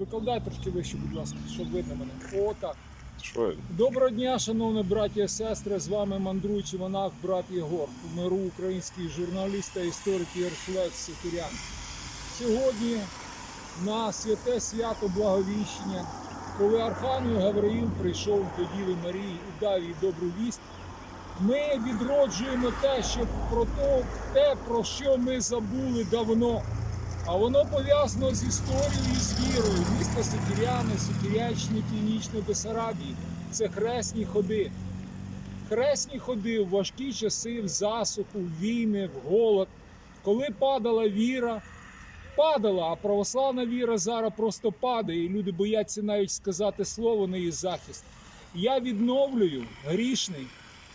Викладай трошки вище, будь ласка, щоб видно мене. О, так. Що? Доброго дня, шановні браті і сестри. З вами мандруючий монах, брат Єгор, в миру український журналіст та історик Єршлець Сокирян. Сьогодні на святе свято Благовіщення, коли Архангел Гавриїл прийшов до Діви Марії і дав їй добру вість, ми відроджуємо те, що про то, те, про що ми забули давно. А воно пов'язано з історією і з вірою. Місто Сокіряни, Сокірячні, Північної Бесарабії. Це хресні ходи. Хресні ходи в важкі часи, в засуху, в війни, в голод. Коли падала віра, падала, а православна віра зараз просто падає, і люди бояться навіть сказати слово на її захист. Я відновлюю грішний.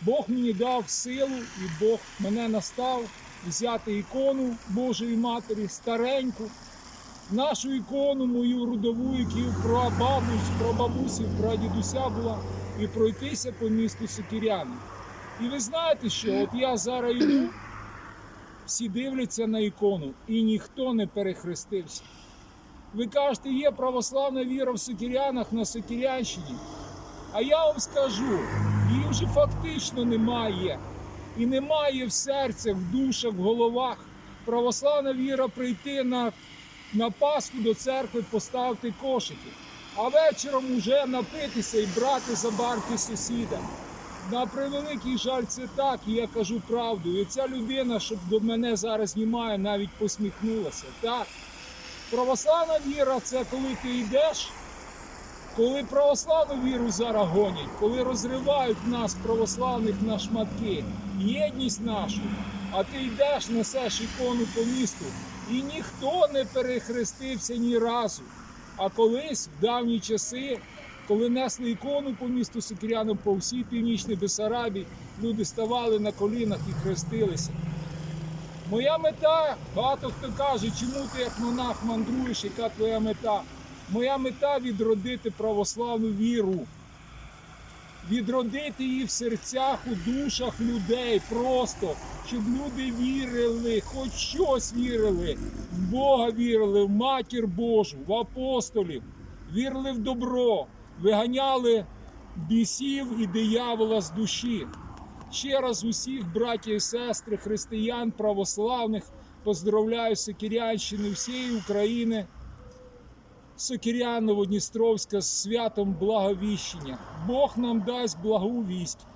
Бог мені дав силу, і Бог мене настав взяти ікону Божої Матері, стареньку, нашу ікону, мою родову, яку про бабусь, про бабусі, про дідуся була, і пройтися по місту Сокіряни. І ви знаєте, що от я зараз йду, всі дивляться на ікону, і ніхто не перехрестився. Ви кажете, є православна віра в Сокірянах на Сокірянщині. А я вам скажу, її вже фактично немає. І немає в серцях, в душах, в головах. Православна віра прийти на, на Пасху до церкви, поставити кошики, а вечором уже напитися і брати за барки сусіда. На превеликий жаль, це так, і я кажу правду. І ця людина, що до мене зараз знімає, навіть посміхнулася. Так. Православна віра це коли ти йдеш. Коли православну віру зараз гонять, коли розривають нас, православних на шматки, єдність нашу, а ти йдеш, несеш ікону по місту, і ніхто не перехрестився ні разу. А колись, в давні часи, коли несли ікону по місту Сикіряну, по всій північній Бесарабі, люди ставали на колінах і хрестилися. Моя мета, багато хто каже, чому ти як монах мандруєш, яка твоя мета? Моя мета відродити православну віру, відродити її в серцях, у душах людей просто, щоб люди вірили, хоч щось вірили, в Бога вірили, в матір Божу, в апостолів, вірили в добро, виганяли бісів і диявола з душі. Ще раз усіх, браті і сестри, християн, православних, поздравляю Сокірянщини, всієї України. Сокірян Новодністровська з святом Благовіщення. Бог нам дасть благу вість,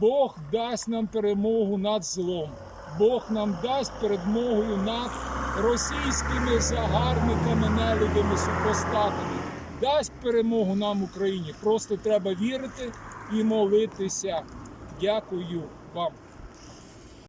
Бог дасть нам перемогу над злом, Бог нам дасть перемогою над російськими загарбниками, нелюдами, супостатами. Дасть перемогу нам Україні. Просто треба вірити і молитися. Дякую вам.